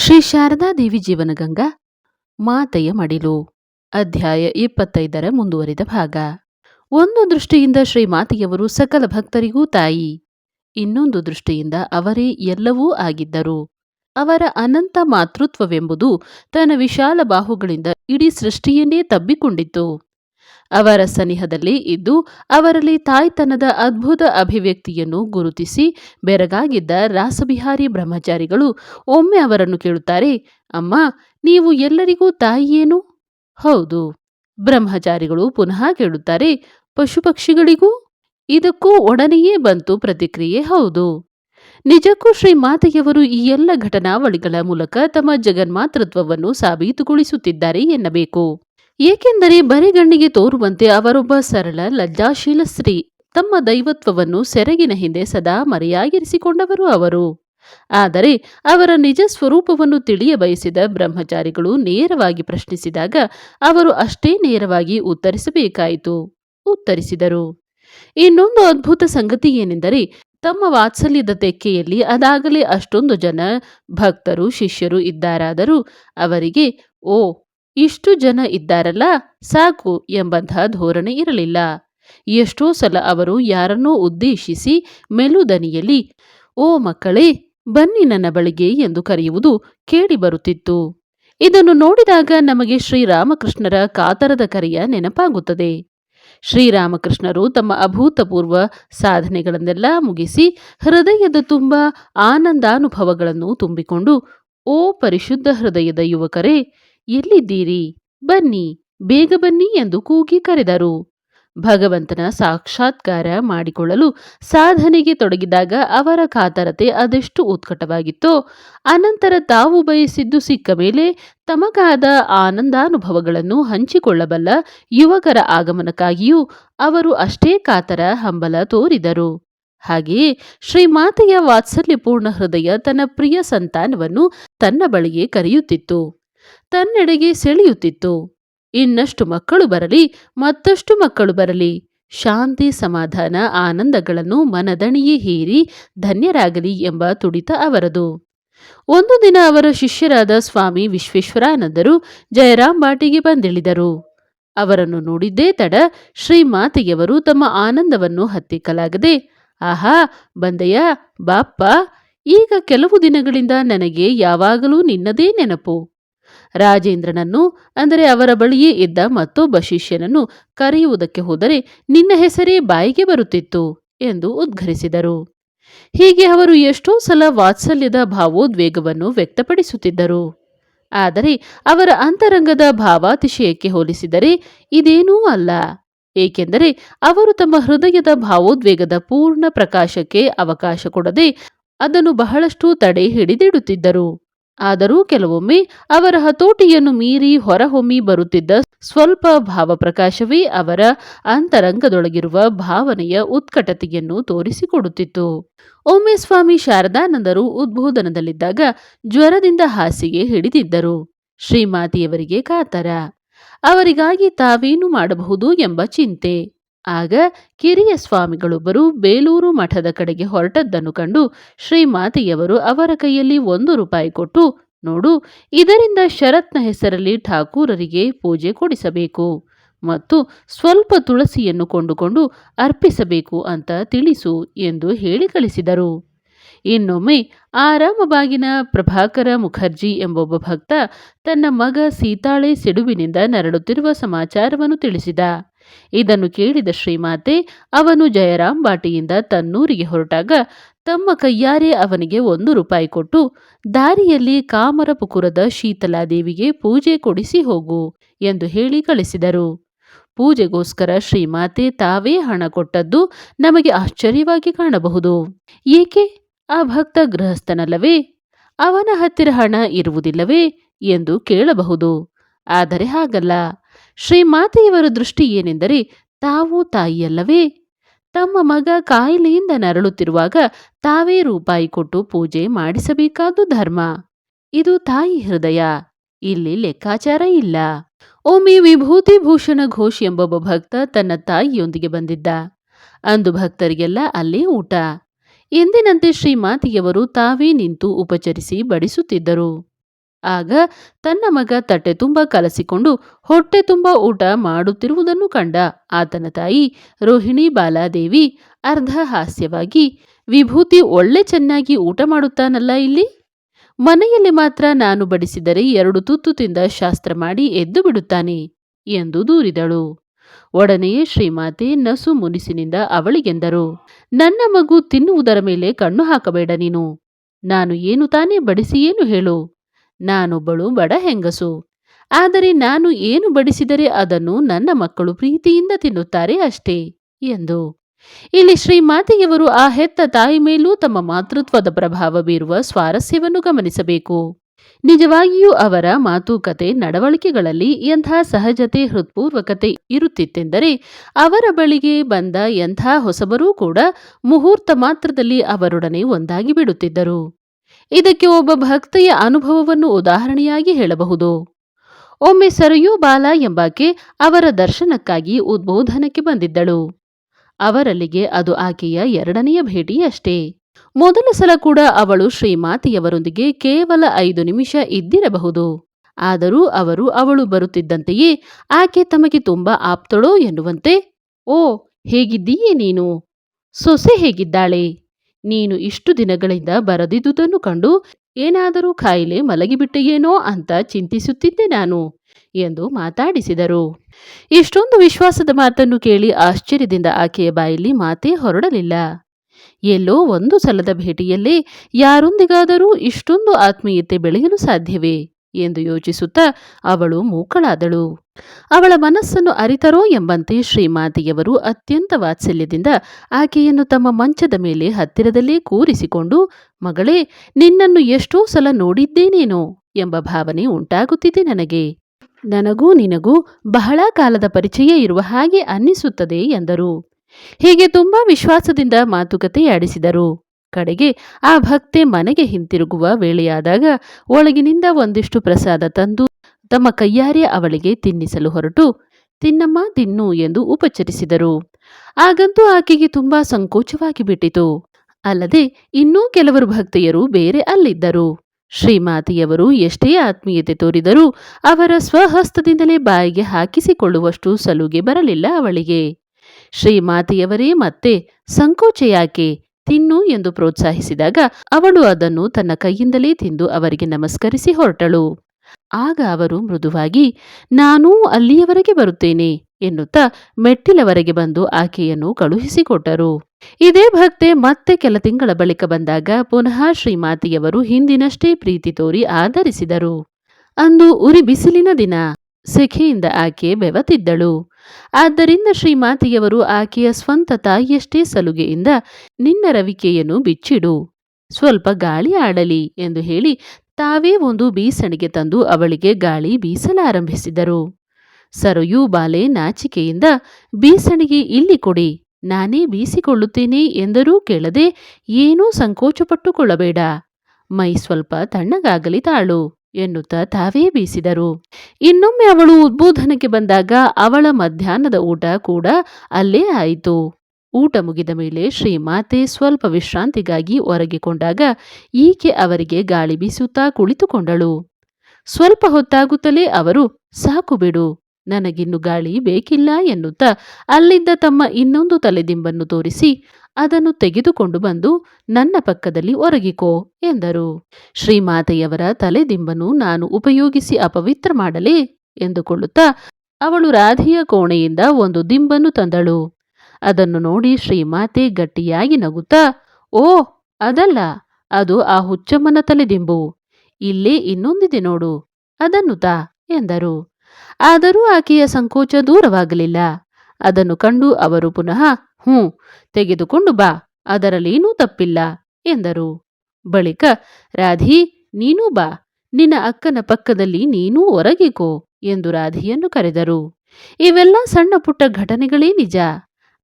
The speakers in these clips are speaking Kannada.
ಶ್ರೀ ಶಾರದಾದೇವಿ ಜೀವನಗಂಗಾ ಮಾತೆಯ ಮಡಿಲು. ಅಧ್ಯಾಯ ಇಪ್ಪತ್ತೈದರ ಮುಂದುವರಿದ ಭಾಗ. ಒಂದು ದೃಷ್ಟಿಯಿಂದ ಶ್ರೀ ಮಾತೆಯವರು ಸಕಲ ಭಕ್ತರಿಗೂ ತಾಯಿ. ಇನ್ನೊಂದು ದೃಷ್ಟಿಯಿಂದ ಅವರೇ ಎಲ್ಲವೂ ಆಗಿದ್ದರು. ಅವರ ಅನಂತ ಮಾತೃತ್ವವೆಂಬುದು ತನ್ನ ವಿಶಾಲ ಬಾಹುಗಳಿಂದ ಇಡೀ ಸೃಷ್ಟಿಯನ್ನೇ ತಬ್ಬಿಕೊಂಡಿತ್ತು. ಅವರ ಸನಿಹದಲ್ಲಿ ಇದ್ದು ಅವರಲ್ಲಿ ತಾಯ್ತನದ ಅದ್ಭುತ ಅಭಿವ್ಯಕ್ತಿಯನ್ನು ಗುರುತಿಸಿ ಬೆರಗಾಗಿದ್ದ ರಾಸಬಿಹಾರಿ ಬ್ರಹ್ಮಚಾರಿಗಳು ಒಮ್ಮೆ ಅವರನ್ನು ಕೇಳುತ್ತಾರೆ, ಅಮ್ಮ, ನೀವು ಎಲ್ಲರಿಗೂ ತಾಯಿಯೇನು ಹೌದು, ಬ್ರಹ್ಮಚಾರಿಗಳು ಪುನಃ ಕೇಳುತ್ತಾರೆ, ಪಶುಪಕ್ಷಿಗಳಿಗೂ? ಇದಕ್ಕೂ ಒಡನೆಯೇ ಬಂತು ಪ್ರತಿಕ್ರಿಯೆ, ಹೌದು. ನಿಜಕ್ಕೂ ಶ್ರೀ ಮಾತೆಯವರು ಈ ಎಲ್ಲ ಘಟನಾವಳಿಗಳ ಮೂಲಕ ತಮ್ಮ ಜಗನ್ಮಾತೃತ್ವವನ್ನು ಸಾಬೀತುಗೊಳಿಸುತ್ತಿದ್ದಾರೆ ಎನ್ನಬೇಕು. ಏಕೆಂದರೆ ಬರಿಗಣ್ಣಿಗೆ ತೋರುವಂತೆ ಅವರೊಬ್ಬ ಸರಳ, ಲಜ್ಜಾಶೀಲ ಸ್ತ್ರೀ. ತಮ್ಮ ದೈವತ್ವವನ್ನು ಸೆರಗಿನ ಹಿಂದೆ ಸದಾ ಮರೆಯಾಗಿರಿಸಿಕೊಂಡವರು ಅವರು. ಆದರೆ ಅವರ ನಿಜ ಸ್ವರೂಪವನ್ನು ತಿಳಿಯ ಬಯಸಿದ ಬ್ರಹ್ಮಚಾರಿಗಳು ನೇರವಾಗಿ ಪ್ರಶ್ನಿಸಿದಾಗ ಅವರು ಅಷ್ಟೇ ನೇರವಾಗಿ ಉತ್ತರಿಸಬೇಕಾಯಿತು. ಉತ್ತರಿಸಿದರು. ಇನ್ನೊಂದು ಅದ್ಭುತ ಸಂಗತಿ ಏನೆಂದರೆ ತಮ್ಮ ವಾತ್ಸಲ್ಯದ ತೆಕ್ಕೆಯಲ್ಲಿ ಅದಾಗಲೇ ಅಷ್ಟೊಂದು ಜನ ಭಕ್ತರು, ಶಿಷ್ಯರು ಇದ್ದಾರಾದರೂ ಅವರಿಗೆ, ಓ ಇಷ್ಟು ಜನ ಇದ್ದಾರಲ್ಲ, ಸಾಕು ಎಂಬಂತಹ ಧೋರಣೆ ಇರಲಿಲ್ಲ. ಎಷ್ಟೋ ಸಲ ಅವರು ಯಾರನ್ನೋ ಉದ್ದೇಶಿಸಿ ಮೆಲುದನಿಯಲ್ಲಿ, ಓ ಮಕ್ಕಳೇ, ಬನ್ನಿ ನನ್ನ ಬಳಿಗೆ ಎಂದು ಕರೆಯುವುದು ಕೇಳಿಬರುತ್ತಿತ್ತು. ಇದನ್ನು ನೋಡಿದಾಗ ನಮಗೆ ಶ್ರೀರಾಮಕೃಷ್ಣರ ಕಾತರದ ಕರೆಯ ನೆನಪಾಗುತ್ತದೆ. ಶ್ರೀರಾಮಕೃಷ್ಣರು ತಮ್ಮ ಅಭೂತಪೂರ್ವ ಸಾಧನೆಗಳನ್ನೆಲ್ಲ ಮುಗಿಸಿ ಹೃದಯದ ತುಂಬ ಆನಂದಾನುಭವಗಳನ್ನು ತುಂಬಿಕೊಂಡು, ಓ ಪರಿಶುದ್ಧ ಹೃದಯದ ಯುವಕರೇ ಎಲ್ಲಿದ್ದೀರಿ ಬನ್ನಿ, ಬೇಗ ಬನ್ನಿ ಎಂದು ಕೂಗಿ ಕರೆದರು. ಭಗವಂತನ ಸಾಕ್ಷಾತ್ಕಾರ ಮಾಡಿಕೊಳ್ಳಲು ಸಾಧನೆಗೆ ತೊಡಗಿದಾಗ ಅವರ ಕಾತರತೆ ಅದೆಷ್ಟು ಉತ್ಕಟವಾಗಿತ್ತೋ, ಅನಂತರ ತಾವು ಬಯಸಿದ್ದು ಸಿಕ್ಕ ಮೇಲೆ ತಮಗಾದ ಆನಂದಾನುಭವಗಳನ್ನು ಹಂಚಿಕೊಳ್ಳಬಲ್ಲ ಯುವಕರ ಆಗಮನಕ್ಕಾಗಿಯೂ ಅವರು ಅಷ್ಟೇ ಕಾತರ ಹಂಬಲ ತೋರಿದರು. ಹಾಗೆಯೇ ಶ್ರೀಮಾತೆಯ ವಾತ್ಸಲ್ಯಪೂರ್ಣ ಹೃದಯ ತನ್ನ ಪ್ರಿಯ ಸಂತಾನವನ್ನು ತನ್ನ ಬಳಿಗೆ ಕರೆಯುತ್ತಿತ್ತು. ತನ್ನೆಡೆಗೆ ಸೆಳೆಯುತ್ತಿತ್ತು. ಇನ್ನಷ್ಟು ಮಕ್ಕಳು ಬರಲಿ, ಮತ್ತಷ್ಟು ಮಕ್ಕಳು ಬರಲಿ. ಶಾಂತಿ, ಸಮಾಧಾನ, ಆನಂದಗಳನ್ನು ಮನದಣಿಯೇ ಹೀರಿ ಧನ್ಯರಾಗಲಿ ಎಂಬ ತುಡಿತ ಅವರದು. ಒಂದು ದಿನ ಅವರ ಶಿಷ್ಯರಾದ ಸ್ವಾಮಿ ವಿಶ್ವೇಶ್ವರಾನಂದರು ಜಯರಾಮ್ ಬಾಟಿಗೆ ಬಂದಿಳಿದರು. ಅವರನ್ನು ನೋಡಿದ್ದೇ ತಡ ಶ್ರೀಮಾತೆಯವರು ತಮ್ಮ ಆನಂದವನ್ನು ಹತ್ತಿಕ್ಕಲಾಗದೆ, ಆಹಾ, ಬಂದೆಯ, ಬಾಪ್ಪ, ಈಗ ಕೆಲವು ದಿನಗಳಿಂದ ನನಗೆ ಯಾವಾಗಲೂ ನಿನ್ನದೇ ನೆನಪು. ರಾಜೇಂದ್ರನನ್ನು, ಅಂದರೆ ಅವರ ಬಳಿಯೇ ಇದ್ದ ಮತ್ತೊಬ್ಬ ಶಿಷ್ಯನನ್ನು ಕರೆಯುವುದಕ್ಕೆ ಹೋದರೆ ನಿನ್ನ ಹೆಸರೇ ಬಾಯಿಗೆ ಬರುತ್ತಿತ್ತು ಎಂದು ಉದ್ಘರಿಸಿದರು. ಹೀಗೆ ಅವರು ಎಷ್ಟೋ ಸಲ ವಾತ್ಸಲ್ಯದ ಭಾವೋದ್ವೇಗವನ್ನು ವ್ಯಕ್ತಪಡಿಸುತ್ತಿದ್ದರು. ಆದರೆ ಅವರ ಅಂತರಂಗದ ಭಾವಾತಿಶಯಕ್ಕೆ ಹೋಲಿಸಿದರೆ ಇದೇನೂ ಅಲ್ಲ, ಏಕೆಂದರೆ ಅವರು ತಮ್ಮ ಹೃದಯದ ಭಾವೋದ್ವೇಗದ ಪೂರ್ಣ ಪ್ರಕಾಶಕ್ಕೆ ಅವಕಾಶ ಕೊಡದೆ ಅದನ್ನು ಬಹಳಷ್ಟು ತಡೆ ಹಿಡಿದಿಡುತ್ತಿದ್ದರು. ಆದರೂ ಕೆಲವೊಮ್ಮೆ ಅವರ ಹತೋಟಿಯನ್ನು ಮೀರಿ ಹೊರಹೊಮ್ಮಿ ಬರುತ್ತಿದ್ದ ಸ್ವಲ್ಪ ಭಾವಪ್ರಕಾಶವೇ ಅವರ ಅಂತರಂಗದೊಳಗಿರುವ ಭಾವನೆಯ ಉತ್ಕಟತೆಯನ್ನು ತೋರಿಸಿಕೊಡುತ್ತಿತ್ತು. ಒಮ್ಮೆ ಸ್ವಾಮಿ ಶಾರದಾನಂದರು ಉದ್ಬೋಧನದಲ್ಲಿದ್ದಾಗ ಜ್ವರದಿಂದ ಹಾಸಿಗೆ ಹಿಡಿದಿದ್ದರು. ಶ್ರೀಮಾತಿಯವರಿಗೆ ಕಾತರ. ಅವರಿಗಾಗಿ ತಾವೇನು ಮಾಡಬಹುದು ಎಂಬ ಚಿಂತೆ. ಆಗ ಕಿರಿಯ ಸ್ವಾಮಿಗಳೊಬ್ಬರು ಬೇಲೂರು ಮಠದ ಕಡೆಗೆ ಹೊರಟದ್ದನ್ನು ಕಂಡು ಶ್ರೀಮಾತೆಯವರು ಅವರ ಕೈಯಲ್ಲಿ ಒಂದು ರೂಪಾಯಿ ಕೊಟ್ಟು, ನೋಡು, ಇದರಿಂದ ಶರತ್ನ ಹೆಸರಲ್ಲಿ ಠಾಕೂರರಿಗೆ ಪೂಜೆ ಕೊಡಿಸಬೇಕು ಮತ್ತು ಸ್ವಲ್ಪ ತುಳಸಿಯನ್ನು ಕೊಂಡುಕೊಂಡು ಅರ್ಪಿಸಬೇಕು ಅಂತ ತಿಳಿಸು ಎಂದು ಹೇಳಿ ಕಳಿಸಿದರು. ಇನ್ನೊಮ್ಮೆ ಆರಾಮಬಾಗಿನ ಪ್ರಭಾಕರ ಮುಖರ್ಜಿ ಎಂಬೊಬ್ಬ ಭಕ್ತ ತನ್ನ ಮಗ ಸೀತಾಳೆ ಸಿಡುವಿನಿಂದ ನರಳುತ್ತಿರುವ ಸಮಾಚಾರವನ್ನು ತಿಳಿಸಿದ. ಇದನ್ನು ಕೇಳಿದ ಶ್ರೀಮಾತೆ, ಅವನು ಜಯರಾಮ್ ಬಾಟಿಯಿಂದ ತನ್ನೂರಿಗೆ ಹೊರಟಾಗ, ತಮ್ಮ ಕೈಯಾರೆ ಅವನಿಗೆ ಒಂದು ರೂಪಾಯಿ ಕೊಟ್ಟು, ದಾರಿಯಲ್ಲಿ ಕಾಮರಪುಕುರದ ಶೀತಲಾದೇವಿಗೆ ಪೂಜೆ ಕೊಡಿಸಿ ಹೋಗು ಎಂದು ಹೇಳಿ ಕಳಿಸಿದರು. ಪೂಜೆಗೋಸ್ಕರ ಶ್ರೀಮಾತೆ ತಾವೇ ಹಣ ಕೊಟ್ಟದ್ದು ನಮಗೆ ಆಶ್ಚರ್ಯವಾಗಿ ಕಾಣಬಹುದು. ಏಕೆ? ಆ ಭಕ್ತ ಗೃಹಸ್ಥನಲ್ಲವೇ? ಅವನ ಹತ್ತಿರ ಹಣ ಇರುವುದಿಲ್ಲವೇ? ಎಂದು ಕೇಳಬಹುದು. ಆದರೆ ಹಾಗಲ್ಲ. ಶ್ರೀಮಾತೆಯವರ ದೃಷ್ಟಿ ಏನೆಂದರೆ ತಾವು ತಾಯಿಯಲ್ಲವೇ. ತಮ್ಮ ಮಗ ಕಾಯಿಲೆಯಿಂದ ನರಳುತ್ತಿರುವಾಗ ತಾವೇ ರೂಪಾಯಿ ಕೊಟ್ಟು ಪೂಜೆ ಮಾಡಿಸಬೇಕಾದ್ದು ಧರ್ಮ. ಇದು ತಾಯಿ ಹೃದಯ. ಇಲ್ಲಿ ಲೆಕ್ಕಾಚಾರ ಇಲ್ಲ. ಒಮ್ಮೆ ವಿಭೂತಿ ಭೂಷಣ ಘೋಷ್ ಎಂಬೊಬ್ಬ ಭಕ್ತ ತನ್ನ ತಾಯಿಯೊಂದಿಗೆ ಬಂದಿದ್ದ. ಅಂದು ಭಕ್ತರಿಗೆಲ್ಲ ಅಲ್ಲೇ ಊಟ. ಎಂದಿನಂತೆ ಶ್ರೀಮಾತಿಯವರು ತಾವೇ ನಿಂತು ಉಪಚರಿಸಿ ಬಡಿಸುತ್ತಿದ್ದರು. ಆಗ ತನ್ನ ಮಗ ತಟ್ಟೆ ತುಂಬ ಕಲಸಿಕೊಂಡು ಹೊಟ್ಟೆ ತುಂಬ ಊಟ ಮಾಡುತ್ತಿರುವುದನ್ನು ಕಂಡ ಆತನ ತಾಯಿ ರೋಹಿಣಿ ಬಾಲಾದೇವಿ ಅರ್ಧ ಹಾಸ್ಯವಾಗಿ, ವಿಭೂತಿ ಒಳ್ಳೆ ಚೆನ್ನಾಗಿ ಊಟ ಮಾಡುತ್ತಾನಲ್ಲ ಇಲ್ಲಿ? ಮನೆಯಲ್ಲಿ ಮಾತ್ರ ನಾನು ಬಡಿಸಿದರೆ ಎರಡು ತುತ್ತು ತಿಂದ ಶಾಸ್ತ್ರ ಮಾಡಿ ಎದ್ದು ಬಿಡುತ್ತಾನೆ? ಎಂದು ದೂರಿದಳು. ಒಡನೆಯೇ ಶ್ರೀಮಾತೆ ನಸು ಮುನಿಸಿನಿಂದ ಅವಳಿಗೆಂದರು ನನ್ನ ಮಗು ತಿನ್ನುವುದರ ಮೇಲೆ ಕಣ್ಣು ಹಾಕಬೇಡ ನೀನು. ನಾನು ಏನು ತಾನೇ ಬಡಿಸಿ ಏನು ಹೇಳು? ನಾನೊಬ್ಬಳು ಬಡ ಹೆಂಗಸು. ಆದರೆ ನಾನು ಏನು ಬಡಿಸಿದರೆ ಅದನ್ನು ನನ್ನ ಮಕ್ಕಳು ಪ್ರೀತಿಯಿಂದ ತಿನ್ನುತ್ತಾರೆ ಅಷ್ಟೇ, ಎಂದು. ಇಲ್ಲಿ ಶ್ರೀಮಾತೆಯವರು ಆ ಹೆತ್ತ ತಾಯಿ ಮೇಲೂ ತಮ್ಮ ಮಾತೃತ್ವದ ಪ್ರಭಾವ ಬೀರುವ ಸ್ವಾರಸ್ಯವನ್ನು ಗಮನಿಸಬೇಕು. ನಿಜವಾಗಿಯೂ ಅವರ ಮಾತುಕತೆ ನಡವಳಿಕೆಗಳಲ್ಲಿ ಎಂಥ ಸಹಜತೆ, ಹೃತ್ಪೂರ್ವಕತೆ ಇರುತ್ತಿತ್ತೆಂದರೆ ಅವರ ಬಳಿಗೆ ಬಂದ ಎಂಥ ಹೊಸಬರೂ ಕೂಡ ಮುಹೂರ್ತ ಮಾತ್ರದಲ್ಲಿ ಅವರೊಡನೆ ಒಂದಾಗಿ ಬಿಡುತ್ತಿದ್ದರು. ಇದಕ್ಕೆ ಒಬ್ಬ ಭಕ್ತೆಯ ಅನುಭವವನ್ನು ಉದಾಹರಣೆಯಾಗಿ ಹೇಳಬಹುದು. ಒಮ್ಮೆ ಸರಯೂ ಬಾಲ ಎಂಬಾಕೆ ಅವರ ದರ್ಶನಕ್ಕಾಗಿ ಉದ್ಬೋಧನಕ್ಕೆ ಬಂದಿದ್ದಳು. ಅವರಲ್ಲಿಗೆ ಅದು ಆಕೆಯ ಎರಡನೆಯ ಭೇಟಿಯಷ್ಟೇ. ಮೊದಲ ಸಲ ಕೂಡ ಅವಳು ಶ್ರೀಮಾತೆಯವರೊಂದಿಗೆ ಕೇವಲ ಐದು ನಿಮಿಷ ಇದ್ದಿರಬಹುದು. ಆದರೂ ಅವರು ಅವಳು ಬರುತ್ತಿದ್ದಂತೆಯೇ ಆಕೆ ತಮಗೆ ತುಂಬಾ ಆಪ್ತಳೋ ಎನ್ನುವಂತೆ, ಓ, ಹೇಗಿದ್ದೀಯೇ ನೀನು? ಸೊಸೆ ಹೇಗಿದ್ದಾಳೆ? ನೀನು ಇಷ್ಟು ದಿನಗಳಿಂದ ಬರದಿದ್ದುದನ್ನು ಕಂಡು ಏನಾದರೂ ಕಾಯಿಲೆ ಮಲಗಿಬಿಟ್ಟೆಯೇನೋ ಅಂತ ಚಿಂತಿಸುತ್ತಿದ್ದೆ ನಾನು ಎಂದು ಮಾತಾಡಿಸಿದರು. ಇಷ್ಟೊಂದು ವಿಶ್ವಾಸದ ಮಾತನ್ನು ಕೇಳಿ ಆಶ್ಚರ್ಯದಿಂದ ಆಕೆಯ ಬಾಯಲ್ಲಿ ಮಾತೇ ಹೊರಡಲಿಲ್ಲ. ಎಲ್ಲೋ ಒಂದು ಸಲದ ಭೇಟಿಯಲ್ಲೇ ಯಾರೊಂದಿಗಾದರೂ ಇಷ್ಟೊಂದು ಆತ್ಮೀಯತೆ ಬೆಳೆಯಲು ಸಾಧ್ಯವೇ ಎಂದು ಯೋಚಿಸುತ್ತಾ ಅವಳು ಮೂಕಳಾದಳು. ಅವಳ ಮನಸ್ಸನ್ನು ಅರಿತರೋ ಎಂಬಂತೆ ಶ್ರೀಮಾತೆಯವರು ಅತ್ಯಂತ ವಾತ್ಸಲ್ಯದಿಂದ ಆಕೆಯನ್ನು ತಮ್ಮ ಮಂಚದ ಮೇಲೆ ಹತ್ತಿರದಲ್ಲೇ ಕೂರಿಸಿಕೊಂಡು, ಮಗಳೇ, ನಿನ್ನನ್ನು ಎಷ್ಟೋ ಸಲ ನೋಡಿದ್ದೇನೇನೋ? ಎಂಬ ಭಾವನೆ ಉಂಟಾಗುತ್ತಿದೆ ನನಗೆ. ನನಗೂ ನಿನಗೂ ಬಹಳ ಕಾಲದ ಪರಿಚಯ ಇರುವ ಹಾಗೆ ಅನ್ನಿಸುತ್ತದೆ ಎಂದರು. ಹೀಗೆ ತುಂಬಾ ವಿಶ್ವಾಸದಿಂದ ಮಾತುಕತೆಯಾಡಿಸಿದರು ಕಡೆಗೆ ಆ ಭಕ್ತೆ ಮನೆಗೆ ಹಿಂತಿರುಗುವ ವೇಳೆಯಾದಾಗ ಒಳಗಿನಿಂದ ಒಂದಿಷ್ಟು ಪ್ರಸಾದ ತಂದು ತಮ್ಮ ಕೈಯಾರೆ ಅವಳಿಗೆ ತಿನ್ನಿಸಲು ಹೊರಟು, ತಿನ್ನಮ್ಮ, ತಿನ್ನು ಎಂದು ಉಪಚರಿಸಿದರು. ಆಗಂತೂ ಆಕೆಗೆ ತುಂಬಾ ಸಂಕೋಚವಾಗಿ ಬಿಟ್ಟಿತು. ಅಲ್ಲದೆ ಇನ್ನೂ ಕೆಲವರು ಭಕ್ತೆಯರು ಬೇರೆ ಅಲ್ಲಿದ್ದರು. ಶ್ರೀಮಾತೆಯವರು ಎಷ್ಟೇ ಆತ್ಮೀಯತೆ ತೋರಿದರೂ ಅವರ ಸ್ವಹಸ್ತದಿಂದಲೇ ಬಾಯಿಗೆ ಹಾಕಿಸಿಕೊಳ್ಳುವಷ್ಟು ಸಲುಗೆ ಬರಲಿಲ್ಲ ಅವಳಿಗೆ. ಶ್ರೀಮಾತೆಯವರೇ ಮತ್ತೆ ಸಂಕೋಚ ಯಾಕೆ? ತಿನ್ನು ಎಂದು ಪ್ರೋತ್ಸಾಹಿಸಿದಾಗ ಅವಳು ಅದನ್ನು ತನ್ನ ಕೈಯಿಂದಲೇ ತಿಂದು ಅವರಿಗೆ ನಮಸ್ಕರಿಸಿ ಹೊರಟಳು. ಆಗ ಅವರು ಮೃದುವಾಗಿ, ನಾನೂ ಅಲ್ಲಿಯವರೆಗೆ ಬರುತ್ತೇನೆ ಎನ್ನುತ್ತಾ ಮೆಟ್ಟಿಲವರೆಗೆ ಬಂದು ಆಕೆಯನ್ನು ಕಳುಹಿಸಿಕೊಟ್ಟರು. ಇದೇ ಭಕ್ತೆ ಮತ್ತೆ ಕೆಲ ತಿಂಗಳ ಬಳಿಕ ಬಂದಾಗ ಪುನಃ ಶ್ರೀಮಾತಿಯವರು ಹಿಂದಿನಷ್ಟೇ ಪ್ರೀತಿ ತೋರಿ ಆಧರಿಸಿದರು. ಅಂದು ಉರಿ ಬಿಸಿಲಿನ ದಿನ, ಸೆಖೆಯಿಂದ ಆಕೆ ಬೆವತಿದ್ದಳು. ಆದ್ದರಿಂದ ಶ್ರೀಮಾತಿಯವರು ಆಕೆಯ ಸ್ವಂತ ತಾಯಿಯಷ್ಟೇ ಸಲುಗೆಯಿಂದ, ನಿನ್ನ ರವಿಕೆಯನ್ನು ಬಿಚ್ಚಿಡು, ಸ್ವಲ್ಪ ಗಾಳಿ ಆಡಲಿ ಎಂದು ಹೇಳಿ ತಾವೇ ಒಂದು ಬೀಸಣಿಗೆ ತಂದು ಅವಳಿಗೆ ಗಾಳಿ ಬೀಸಲಾರಂಭಿಸಿದರು. ಸರಯೂ ಬಾಲೆ ನಾಚಿಕೆಯಿಂದ, ಬೀಸಣಿಗೆ ಇಲ್ಲಿ ಕೊಡಿ, ನಾನೇ ಬೀಸಿಕೊಳ್ಳುತ್ತೇನೆ ಎಂದರೂ ಕೇಳದೆ ಏನೂ ಸಂಕೋಚಪಟ್ಟುಕೊಳ್ಳಬೇಡ, ಮೈ ಸ್ವಲ್ಪ ತಣ್ಣಗಾಗಲಿ ತಾಳು ಎನ್ನುತ್ತಾ ತಾವೇ ಬೀಸಿದರು. ಇನ್ನೊಮ್ಮೆ ಅವಳು ಉದ್ಬೋಧನಕ್ಕೆ ಬಂದಾಗ ಅವಳ ಮಧ್ಯಾಹ್ನದ ಊಟ ಕೂಡ ಅಲ್ಲೇ ಆಯಿತು. ಊಟ ಮುಗಿದ ಮೇಲೆ ಶ್ರೀಮಾತೆ ಸ್ವಲ್ಪ ವಿಶ್ರಾಂತಿಗಾಗಿ ಒರಗಿಕೊಂಡಾಗ ಈಕೆ ಅವರಿಗೆ ಗಾಳಿ ಬೀಸುತ್ತಾ ಕುಳಿತುಕೊಂಡಳು. ಸ್ವಲ್ಪ ಹೊತ್ತಾಗುತ್ತಲೇ ಅವರು, ಸಾಕು ಬಿಡು, ನನಗಿನ್ನು ಗಾಳಿ ಬೇಕಿಲ್ಲ ಎನ್ನುತ್ತಾ ಅಲ್ಲಿದ್ದ ತಮ್ಮ ಇನ್ನೊಂದು ತಲೆದಿಂಬನ್ನು ತೋರಿಸಿ ಅದನ್ನು ತೆಗೆದುಕೊಂಡು ಬಂದು, ನನ್ನ ಪಕ್ಕದಲ್ಲಿ ಒರಗಿಕೋ ಎಂದರು. ಶ್ರೀಮಾತೆಯವರ ತಲೆದಿಂಬನ್ನು ನಾನು ಉಪಯೋಗಿಸಿ ಅಪವಿತ್ರ ಮಾಡಲೇ ಎಂದುಕೊಳ್ಳುತ್ತಾ ಅವಳು ರಾಧಿಯ ಕೋಣೆಯಿಂದ ಒಂದು ದಿಂಬನ್ನು ತಂದಳು. ಅದನ್ನು ನೋಡಿ ಶ್ರೀಮಾತೆ ಗಟ್ಟಿಯಾಗಿ ನಗುತ್ತಾ, ಓ, ಅದಲ್ಲ, ಅದು ಆ ಹುಚ್ಚಮ್ಮನ ತಲೆದಿಂಬು. ಇಲ್ಲೇ ಇನ್ನೊಂದಿದೆ ನೋಡು, ಅದನ್ನು ತಾ, ಎಂದರು. ಆದರೂ ಆಕೆಯ ಸಂಕೋಚ ದೂರವಾಗಲಿಲ್ಲ. ಅದನ್ನು ಕಂಡು ಅವರು ಪುನಃ, ಹ್ಞೂ, ತೆಗೆದುಕೊಂಡು ಬಾ, ಅದರಲ್ಲೇನೂ ತಪ್ಪಿಲ್ಲ, ಎಂದರು. ಬಳಿಕ, ರಾಧಿ, ನೀನೂ ಬಾ, ನಿನ್ನ ಅಕ್ಕನ ಪಕ್ಕದಲ್ಲಿ ನೀನೂ ಒರಗಿಕೋ, ಎಂದು ರಾಧಿಯನ್ನು ಕರೆದರು. ಇವೆಲ್ಲ ಸಣ್ಣ ಪುಟ್ಟ ಘಟನೆಗಳೇ ನಿಜ.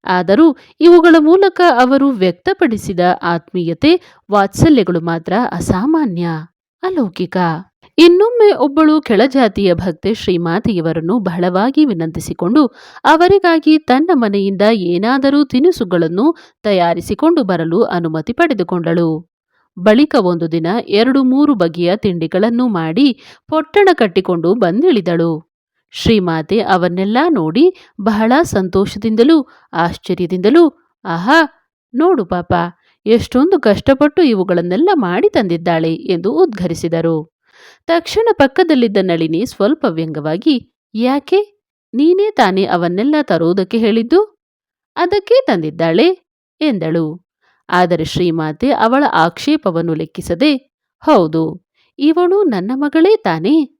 ಆದರೂ ಇವುಗಳ ಮೂಲಕ ಅವರು ವ್ಯಕ್ತಪಡಿಸಿದ ಆತ್ಮೀಯತೆ, ವಾತ್ಸಲ್ಯಗಳು ಮಾತ್ರ ಅಸಾಮಾನ್ಯ, ಅಲೌಕಿಕ. ಇನ್ನೊಮ್ಮೆ ಒಬ್ಬಳು ಕೆಳಜಾತಿಯ ಭಕ್ತೆ ಶ್ರೀಮಾತೆಯವರನ್ನು ಬಹಳವಾಗಿ ವಿನಂತಿಸಿಕೊಂಡು ಅವರಿಗಾಗಿ ತನ್ನ ಮನೆಯಿಂದ ಏನಾದರೂ ತಿನಿಸುಗಳನ್ನು ತಯಾರಿಸಿಕೊಂಡು ಬರಲು ಅನುಮತಿ ಪಡೆದುಕೊಂಡಳು. ಬಳಿಕ ಒಂದು ದಿನ ಎರಡು ಮೂರು ಬಗೆಯ ತಿಂಡಿಗಳನ್ನು ಮಾಡಿ ಪೊಟ್ಟಣ ಕಟ್ಟಿಕೊಂಡು ಬಂದಿಳಿದಳು. ಶ್ರೀಮಾತೆ ಅವನ್ನೆಲ್ಲ ನೋಡಿ ಬಹಳ ಸಂತೋಷದಿಂದಲೂ, ಆಶ್ಚರ್ಯದಿಂದಲೂ, ಆಹಾ, ನೋಡು ಪಾಪ, ಎಷ್ಟೊಂದು ಕಷ್ಟಪಟ್ಟು ಇವುಗಳನ್ನೆಲ್ಲ ಮಾಡಿ ತಂದಿದ್ದಾಳೆ ಎಂದು ಉದ್ಘರಿಸಿದರು. ತಕ್ಷಣ ಪಕ್ಕದಲ್ಲಿದ್ದ ನಳಿನಿ ಸ್ವಲ್ಪ ವ್ಯಂಗವಾಗಿ, ಯಾಕೆ? ನೀನೇ ತಾನೇ ಅವನ್ನೆಲ್ಲ ತರುವುದಕ್ಕೆ ಹೇಳಿದ್ದು? ಅದಕ್ಕೆ ತಂದಿದ್ದಾಳೆ? ಎಂದಳು. ಆದರೆ ಶ್ರೀಮಾತೆ ಅವಳ ಆಕ್ಷೇಪವನ್ನು ಲೆಕ್ಕಿಸದೆ, ಹೌದು, ಇವಳು ನನ್ನ ಮಗಳೇ ತಾನೇ?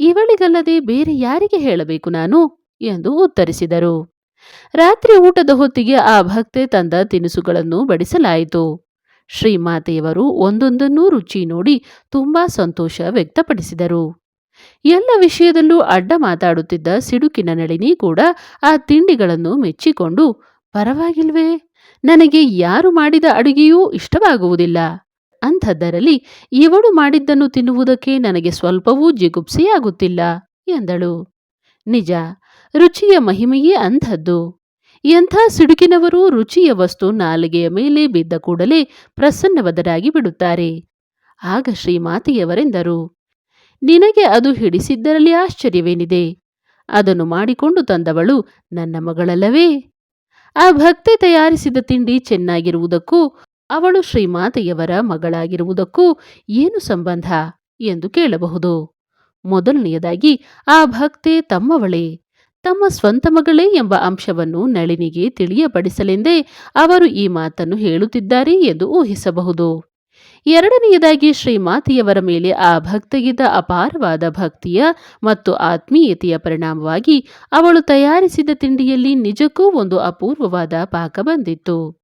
ಇವಳಿಗಲ್ಲದೆ ಬೇರೆ ಯಾರಿಗೆ ಹೇಳಬೇಕು ನಾನು? ಎಂದು ಉತ್ತರಿಸಿದರು. ರಾತ್ರಿ ಊಟದ ಹೊತ್ತಿಗೆ ಆ ಭಕ್ತೆ ತಂದ ತಿನಿಸುಗಳನ್ನು ಬಡಿಸಲಾಯಿತು. ಶ್ರೀಮಾತೆಯವರು ಒಂದೊಂದನ್ನೂ ರುಚಿ ನೋಡಿ ತುಂಬಾ ಸಂತೋಷ ವ್ಯಕ್ತಪಡಿಸಿದರು. ಎಲ್ಲ ವಿಷಯದಲ್ಲೂ ಅಡ್ಡ ಮಾತಾಡುತ್ತಿದ್ದ ಸಿಡುಕಿನ ನಳಿನಿ ಕೂಡ ಆ ತಿಂಡಿಗಳನ್ನು ಮೆಚ್ಚಿಕೊಂಡು, ಪರವಾಗಿಲ್ವೇ, ನನಗೆ ಯಾರು ಮಾಡಿದ ಅಡುಗೆಯೂ ಇಷ್ಟವಾಗುವುದಿಲ್ಲ. ಅಂಥದ್ದರಲ್ಲಿ ಇವಳು ಮಾಡಿದ್ದನ್ನು ತಿನ್ನುವುದಕ್ಕೆ ನನಗೆ ಸ್ವಲ್ಪವೂ ಜಿಗುಪ್ಸೆಯಾಗುತ್ತಿಲ್ಲ ಎಂದಳು. ನಿಜ, ರುಚಿಯ ಮಹಿಮೆಯೇ ಅಂಥದ್ದು. ಎಂಥ ಸಿಡುಕಿನವರು ರುಚಿಯ ವಸ್ತು ನಾಲಿಗೆಯ ಮೇಲೆ ಬಿದ್ದ ಕೂಡಲೇ ಪ್ರಸನ್ನವದರಾಗಿ ಬಿಡುತ್ತಾರೆ. ಆಗ ಶ್ರೀಮಾತೆಯವರೆಂದರು, ನಿನಗೆ ಅದು ಹಿಡಿಸಿದ್ದರಲ್ಲಿ ಆಶ್ಚರ್ಯವೇನಿದೆ? ಅದನ್ನು ಮಾಡಿಕೊಂಡು ತಂದವಳು ನನ್ನ ಮಗಳಲ್ಲವೇ? ಆ ಭಕ್ತಿ ತಯಾರಿಸಿದ ತಿಂಡಿ ಚೆನ್ನಾಗಿರುವುದಕ್ಕೂ ಅವಳು ಶ್ರೀಮಾತೆಯವರ ಮಗಳಾಗಿರುವುದಕ್ಕೂ ಏನು ಸಂಬಂಧ ಎಂದು ಕೇಳಬಹುದು. ಮೊದಲನೆಯದಾಗಿ, ಆ ಭಕ್ತೆ ತಮ್ಮವಳೇ. ತಮ್ಮ ಸ್ವಂತ ಮಗಳೇ ಎಂಬ ಅಂಶವನ್ನು ನಳಿನಿಗೆ ತಿಳಿಯಪಡಿಸಲೆಂದೇ ಅವರು ಈ ಮಾತನ್ನು ಹೇಳುತ್ತಿದ್ದಾರೆ ಎಂದು ಊಹಿಸಬಹುದು. ಎರಡನೆಯದಾಗಿ, ಶ್ರೀಮಾತೆಯವರ ಮೇಲೆ ಆ ಭಕ್ತಿಗಿದ್ದ ಅಪಾರವಾದ ಭಕ್ತಿಯ ಮತ್ತು ಆತ್ಮೀಯತೆಯ ಪರಿಣಾಮವಾಗಿ ಅವಳು ತಯಾರಿಸಿದ ತಿಂಡಿಯಲ್ಲಿ ನಿಜಕ್ಕೂ ಒಂದು ಅಪೂರ್ವವಾದ ಪಾಕ ಬಂದಿತ್ತು.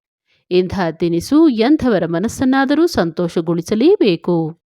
ಇಂಥ ತಿನಿಸು ಎಂಥವರ ಮನಸ್ಸನ್ನಾದರೂ ಸಂತೋಷಗೊಳಿಸಲೇಬೇಕು.